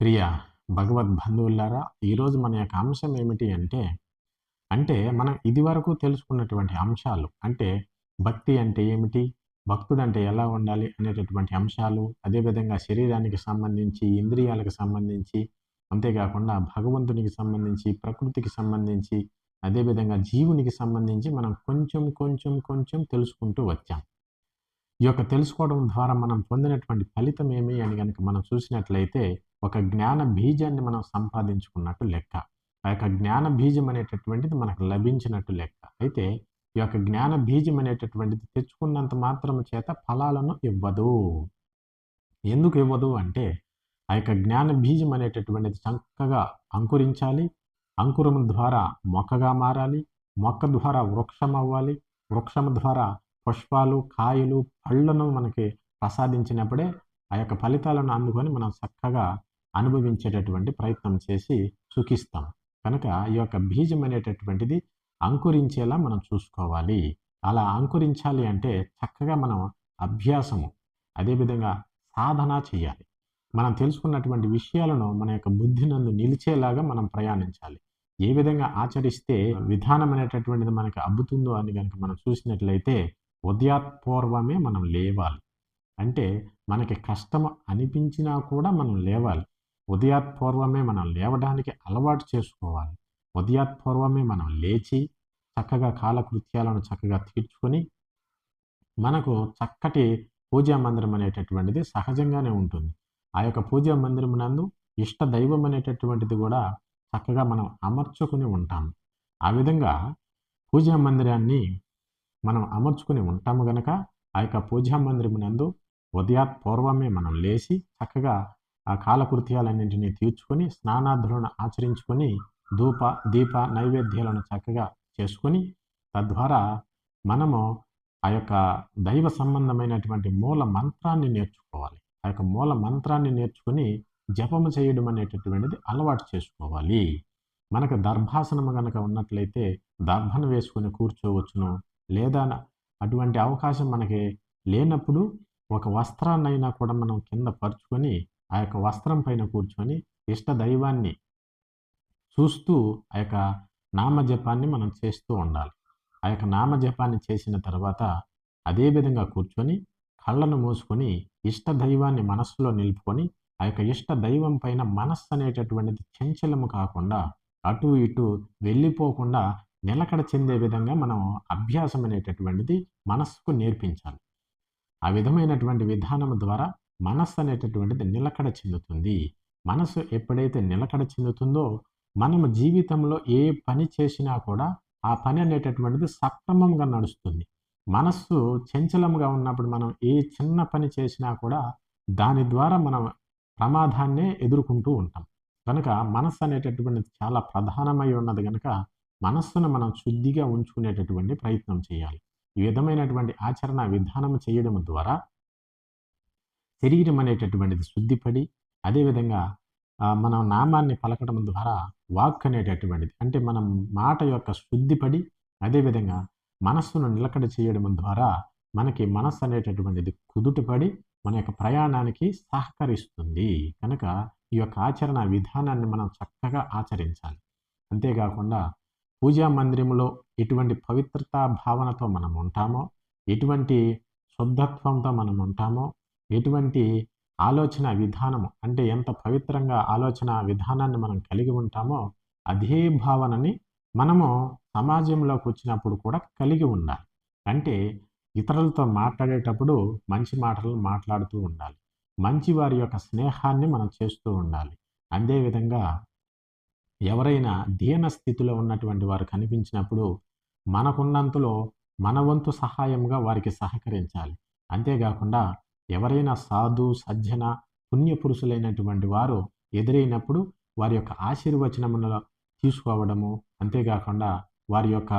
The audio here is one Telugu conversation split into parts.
ప్రియ భగవద్ బంధువులారా ఈరోజు మన యొక్క అంశం ఏమిటి అంటే అంటే మనం ఇదివరకు తెలుసుకున్నటువంటి అంశాలు అంటే భక్తి అంటే ఏమిటి భక్తుడు అంటే ఎలా ఉండాలి అనేటటువంటి అంశాలు అదేవిధంగా శరీరానికి సంబంధించి ఇంద్రియాలకు సంబంధించి అంతేకాకుండా భగవంతునికి సంబంధించి ప్రకృతికి సంబంధించి అదేవిధంగా జీవునికి సంబంధించి మనం కొంచెం కొంచెం కొంచెం తెలుసుకుంటూ వచ్చాం. ఈ యొక్క తెలుసుకోవడం ద్వారా మనం పొందినటువంటి ఫలితం ఏమి అని కనుక మనం చూసినట్లయితే ఒక జ్ఞాన బీజాన్ని మనం సంపాదించుకున్నట్టు లెక్క. ఆ యొక్క జ్ఞాన బీజం అనేటటువంటిది మనకు లభించినట్టు లెక్క. అయితే ఈ యొక్క జ్ఞాన బీజం అనేటటువంటిది తెచ్చుకున్నంత మాత్రం చేత ఫలాలను ఇవ్వదు. ఎందుకు ఇవ్వదు అంటే ఆ యొక్క జ్ఞాన బీజం అనేటటువంటిది చక్కగా అంకురించాలి. అంకురం ద్వారా మొక్కగా మారాలి. మొక్క ద్వారా వృక్షం అవ్వాలి. వృక్షం ద్వారా పుష్పాలు కాయలు పళ్ళను మనకి ప్రసాదించినప్పుడే ఆ యొక్క ఫలితాలను అందుకొని మనం చక్కగా అనుభవించేటటువంటి ప్రయత్నం చేసి సుఖిస్తాం. కనుక ఈ యొక్క బీజం అనేటటువంటిది అంకురించేలా మనం చూసుకోవాలి. అలా అంకురించాలి అంటే చక్కగా మనం అభ్యాసము అదేవిధంగా సాధన చేయాలి. మనం తెలుసుకున్నటువంటి విషయాలను మన యొక్క బుద్ధి నందు నిలిచేలాగా మనం ప్రయాణించాలి. ఏ విధంగా ఆచరిస్తే విధానం అనేటటువంటిది మనకి అబ్బుతుందో అని కనుక మనం చూసినట్లయితే ఉదయాత్పూర్వమే మనం లేవాలి. అంటే మనకి కష్టం అనిపించినా కూడా మనం లేవాలి. ఉదయాత్పూర్వమే మనం లేవడానికి అలవాటు చేసుకోవాలి. ఉదయాత్పూర్వమే మనం లేచి చక్కగా కాలకృత్యాలను చక్కగా తీర్చుకొని మనకు చక్కటి పూజా మందిరం అనేటటువంటిది సహజంగానే ఉంటుంది. ఆ యొక్క పూజా మందిరం నందు ఇష్ట దైవం అనేటటువంటిది కూడా చక్కగా మనం అమర్చుకుని ఉంటాము ఆ విధంగా పూజా మందిరాన్ని మనం అమర్చుకుని ఉంటాము గనక ఆ యొక్క పూజా మందిరం నందు ఉదయాత్ పూర్వమే మనం లేచి చక్కగా ఆ కాలకృత్యాలన్నింటినీ తీర్చుకొని స్నానార్థులను ఆచరించుకొని ధూప దీప నైవేద్యాలను చక్కగా చేసుకొని తద్వారా మనము ఆ యొక్క దైవ సంబంధమైనటువంటి మూల మంత్రాన్ని నేర్చుకోవాలి. ఆ యొక్క మూల మంత్రాన్ని నేర్చుకుని జపము చేయడం అనేటటువంటిది అలవాటు చేసుకోవాలి. మనకు దర్భాసనము కనుక ఉన్నట్లయితే దర్భను వేసుకొని కూర్చోవచ్చును. లేదా అటువంటి అవకాశం మనకి లేనప్పుడు ఒక వస్త్రాన్నైనా కూడా మనం కింద పరుచుకొని ఆ యొక్క వస్త్రం పైన కూర్చొని ఇష్ట దైవాన్ని చూస్తూ ఆ యొక్క నామజపాన్ని మనం చేస్తూ ఉండాలి. ఆ యొక్క నామజపాన్ని చేసిన తర్వాత అదే విధంగా కూర్చొని కళ్ళను మూసుకొని ఇష్ట దైవాన్ని మనస్సులో నిలుపుకొని ఆ యొక్క ఇష్ట దైవం పైన మనస్సు అనేటటువంటిది చంచలము కాకుండా అటు ఇటు వెళ్ళిపోకుండా నిలకడ చెందే విధంగా మనం అభ్యాసం అనేటటువంటిది మనస్సుకు నేర్పించాలి. ఆ విధమైనటువంటి విధానం ద్వారా మనస్సు అనేటటువంటిది నిలకడ చెందుతుంది. మనసు ఎప్పుడైతే నిలకడ చెందుతుందో మనము జీవితంలో ఏ పని చేసినా కూడా ఆ పని అనేటటువంటిది సక్రమంగా నడుస్తుంది. మనస్సు చంచలంగా ఉన్నప్పుడు మనం ఏ చిన్న పని చేసినా కూడా దాని ద్వారా మనం ప్రమాదాన్నే ఎదుర్కొంటూ ఉంటాం. కనుక మనస్సు అనేటటువంటిది చాలా ప్రధానమై ఉన్నది కనుక మనస్సును మనం శుద్ధిగా ఉంచుకునేటటువంటి ప్రయత్నం చేయాలి. ఈ విధమైనటువంటి ఆచరణ విధానం చేయడం ద్వారా శరీరం అనేటటువంటిది శుద్ధిపడి అదేవిధంగా మనం నామాన్ని పలకడం ద్వారా వాక్ అనేటటువంటిది అంటే మనం మాట యొక్క శుద్ధిపడి అదేవిధంగా మనస్సును నిలకడ చేయడం ద్వారా మనకి మనస్సు అనేటటువంటిది కుదుటపడి మన యొక్క ప్రయాణానికి సహకరిస్తుంది. కనుక ఈ యొక్క ఆచరణ విధానాన్ని మనం చక్కగా ఆచరించాలి. అంతేకాకుండా పూజా మందిరంలో ఎటువంటి పవిత్రతా భావనతో మనం ఉంటామో ఎటువంటి శుద్ధత్వంతో మనం ఉంటామో ఎటువంటి ఆలోచన విధానము అంటే ఎంత పవిత్రంగా ఆలోచన విధానాన్ని మనం కలిగి ఉంటామో అదే భావనని మనము సమాజంలోకి వచ్చినప్పుడు కూడా కలిగి ఉండాలి. అంటే ఇతరులతో మాట్లాడేటప్పుడు మంచి మాటలు మాట్లాడుతూ ఉండాలి. మంచి వారి యొక్క స్నేహాన్ని మనం చేస్తూ ఉండాలి. అదేవిధంగా ఎవరైనా దీన స్థితిలో ఉన్నటువంటి వారు కనిపించినప్పుడు మనకున్నంతలో మన వంతు సహాయంగా వారికి సహకరించాలి. అంతేకాకుండా ఎవరైనా సాధు సజ్జన పుణ్యపురుషులైనటువంటి వారు ఎదురైనప్పుడు వారి యొక్క ఆశీర్వచనమును తీసుకోవడము అంతేకాకుండా వారి యొక్క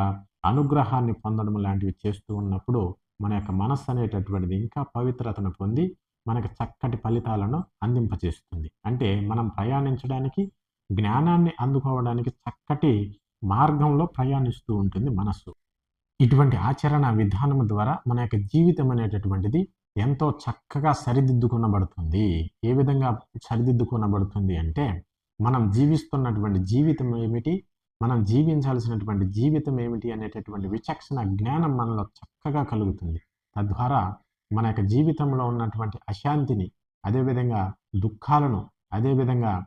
అనుగ్రహాన్ని పొందడం లాంటివి చేస్తూ ఉన్నప్పుడు మన యొక్క మనస్సు అనేటటువంటిది ఇంకా పవిత్రతను పొంది మనకు చక్కటి ఫలితాలను అందింపజేస్తుంది అంటే మనం ప్రయాణించడానికి జ్ఞానాన్ని అందుకోవడానికి చక్కటి మార్గంలో ప్రయాణిస్తూ ఉంటుంది మనస్సు. ఇటువంటి ఆచరణ విధానం ద్వారా మన యొక్క జీవితం అనేటటువంటిది ఎంతో చక్కగా సరిదిద్దుకొనబడుతుంది. ఏ విధంగా సరిదిద్దుకొనబడుతుంది అంటే మనం జీవిస్తున్నటువంటి జీవితం ఏమిటి? మనం జీవించాల్సినటువంటి జీవితం ఏమిటి అనేటటువంటి విచక్షణ జ్ఞానం మనలో చక్కగా కలుగుతుంది. తద్వారా మన యొక్క జీవితంలో ఉన్నటువంటి అశాంతిని అదేవిధంగా దుఃఖాలను అదేవిధంగా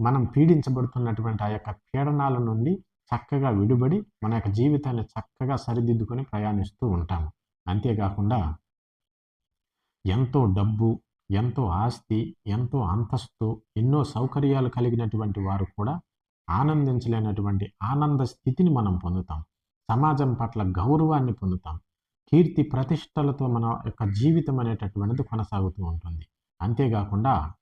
మనం పీడించబడుతున్నటువంటి ఆ యొక్క పీడనాల నుండి చక్కగా విడిబడి మన యొక్క జీవితాన్ని చక్కగా సరిదిద్దుకొని ప్రయాణిస్తూ ఉంటాము. అంతేకాకుండా ఎంతో డబ్బు ఎంతో ఆస్తి ఎంతో అంతస్తు ఎన్నో సౌకర్యాలు కలిగినటువంటి వారు కూడా ఆనందించలేనటువంటి ఆనంద స్థితిని మనం పొందుతాం. సమాజం పట్ల గౌరవాన్ని పొందుతాం. కీర్తి ప్రతిష్టలతో మన యొక్క జీవితం అనేటటువంటిది కొనసాగుతూ ఉంటుంది. అంతేకాకుండా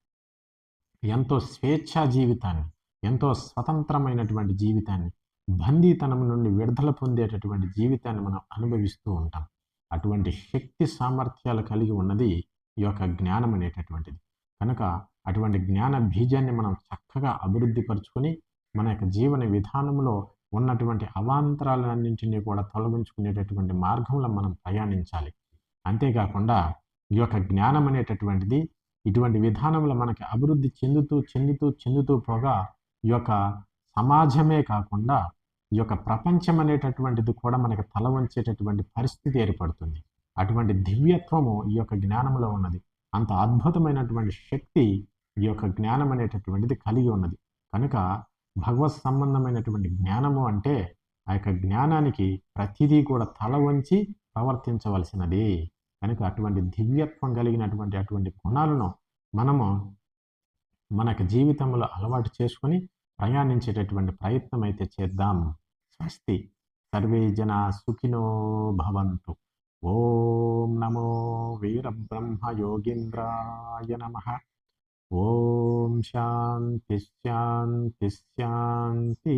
ఎంతో స్వేచ్ఛా జీవితాన్ని ఎంతో స్వతంత్రమైనటువంటి జీవితాన్ని బందీతనం నుండి విడుదల పొందేటటువంటి జీవితాన్ని మనం అనుభవిస్తూ ఉంటాం. అటువంటి శక్తి సామర్థ్యాలు కలిగి ఉన్నది ఈ యొక్క జ్ఞానం అనేటటువంటిది. కనుక అటువంటి జ్ఞాన బీజాన్ని మనం చక్కగా అభివృద్ధి పరుచుకొని మన యొక్క జీవన విధానంలో ఉన్నటువంటి అవాంతరాలన్నింటినీ కూడా తొలగించుకునేటటువంటి మార్గంలో మనం ప్రయాణించాలి. అంతేకాకుండా ఈ యొక్క జ్ఞానం అనేటటువంటిది ఇటువంటి విధానంలో మనకి అభివృద్ధి చెందుతూ చెందుతూ చెందుతూ పోగా ఈ యొక్క సమాజమే కాకుండా ఈ యొక్క ప్రపంచం అనేటటువంటిది కూడా మనకి తల వంచేటటువంటి పరిస్థితి ఏర్పడుతుంది. అటువంటి దివ్యత్వము ఈ యొక్క జ్ఞానంలో ఉన్నది. అంత అద్భుతమైనటువంటి శక్తి ఈ యొక్క జ్ఞానం అనేటటువంటిది కలిగి ఉన్నది. కనుక భగవత్ సంబంధమైనటువంటి జ్ఞానము అంటే ఆ యొక్క జ్ఞానానికి ప్రతిదీ కూడా తల వంచి ప్రవర్తించవలసినది. కనుక అటువంటి దివ్యత్వం కలిగినటువంటి అటువంటి గుణాలను మనము మనకు జీవితంలో అలవాటు చేసుకొని ప్రయాణించేటటువంటి ప్రయత్నం అయితే చేద్దాం. స్వస్తి సర్వే జనా సుఖినో భవంతు ఓం నమో వీరబ్రహ్మ యోగీంద్రాయ నమ ఓం శాంతి శాంతి శాంతి